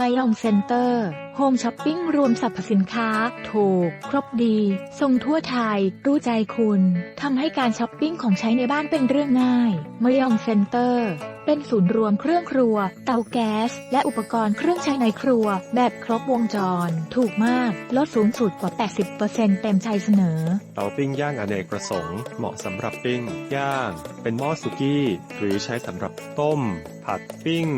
ไมยองเซ็นเตอร์ โฮมช้อปปิ้งรวมสรรพสินค้า ถูก ครบดี ส่งทั่วไทย รู้ใจคุณ ทำให้การช้อปปิ้งของใช้ในบ้านเป็นเรื่องง่ายไมยองเซ็นเตอร์ เป็นศูนย์รวมเครื่องครัว เตาแก๊ส และอุปกรณ์เครื่องใช้ในครัว แบบครบวงจร ถูกมาก ลดสูงสุดกว่า 80%เต็มใจเสนอ เตาปิ้งย่างอเนกประสงค์ เหมาะสำหรับปิ้ง ย่าง เป็นหม้อสุกี้ หรือใช้สำหรับต้ม ผัดปิ้ง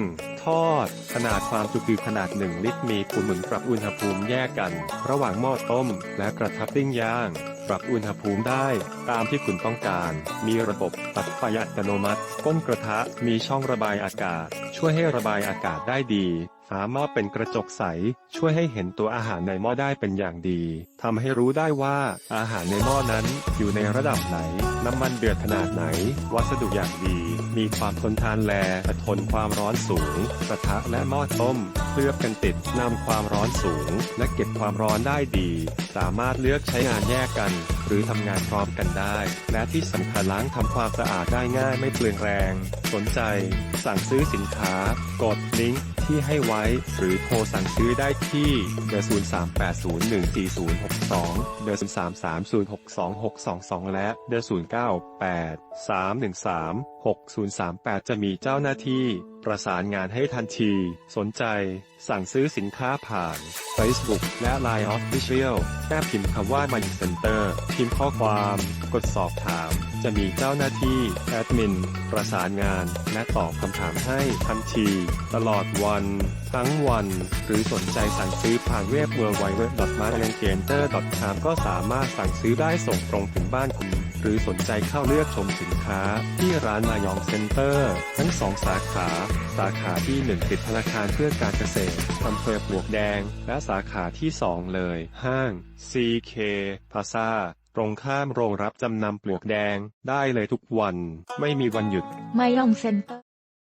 ทอด ขนาดความจุคือขนาด 1 ลิตร มีปุ่มหมุนปรับอุณหภูมิแยกกัน ระหว่างหม้อต้ม และกระทะปิ้งย่าง ปรับอุณหภูมิได้ ตามที่คุณต้องการ มีระบบตัดไฟอัตโนมัติ ก้นกระทะมีช่องระบายอากาศ ช่วยให้ระบายอากาศได้ดี ฝาหม้อเป็นกระจกใส ช่วยให้เห็นตัวอาหารในหม้อได้เป็นอย่างดีทำให้รู้ได้ว่าอาหารในหม้อนั้นอยู่ในระดับไหน น้ำมันเดือดขนาดไหน วัสดุอย่างดี มีความทนทานแลอดทนความร้อนสูง กระทะและหม้อต้มเคลือบกันติดนำความร้อนสูง และเก็บความร้อนได้ดี สามารถเลือกใช้งานแยกกัน หรือทำงานพร้อมกันได้ และที่สำคัญล้างทำความสะอาดได้ง่ายไม่เปลืองแรง สนใจ สั่งซื้อสินค้า กดลิงก์ที่ให้ไว้ หรือโทรสั่งซื้อได้ที่ เบอร์ 038014062 เบอร์ 0330626222และเบอร์6038 จะมีเจ้าหน้าที่ ประสานงานให้ทันที สนใจ สั่งซื้อสินค้าผ่าน Facebook และ Line Official แค่พิมพ์คำว่า My Center พิมพ์ข้อความ กดสอบถามจะมีเจ้าหน้าที่แอดมิน ประสานงาน และตอบคำถามให้ทันที ตลอดวัน ทั้งวัน หรือสนใจสั่งซื้อผ่านเว็บ w w w m a r k e n c e n t e r c o m ก็สามารถสั่งซื้อได้ส่งตรงถึงบ้านคุณ หรือสนใจเข้าเลือกชมสินค้า ที่ร้านมายองเซ็นเตอร์ ทั้งสองสาขา สาขาที่ 1 ติดธนาคารเพื่อการเกษตรอำเภอปลวกแดง และสาขาที่ 2 เลย ห้าง CK Plaza ตรงข้ามโรงรับจำนำปลวกแดงได้เลยทุกวัน ไม่มีวันหยุด ไมยองเซ็นเตอร์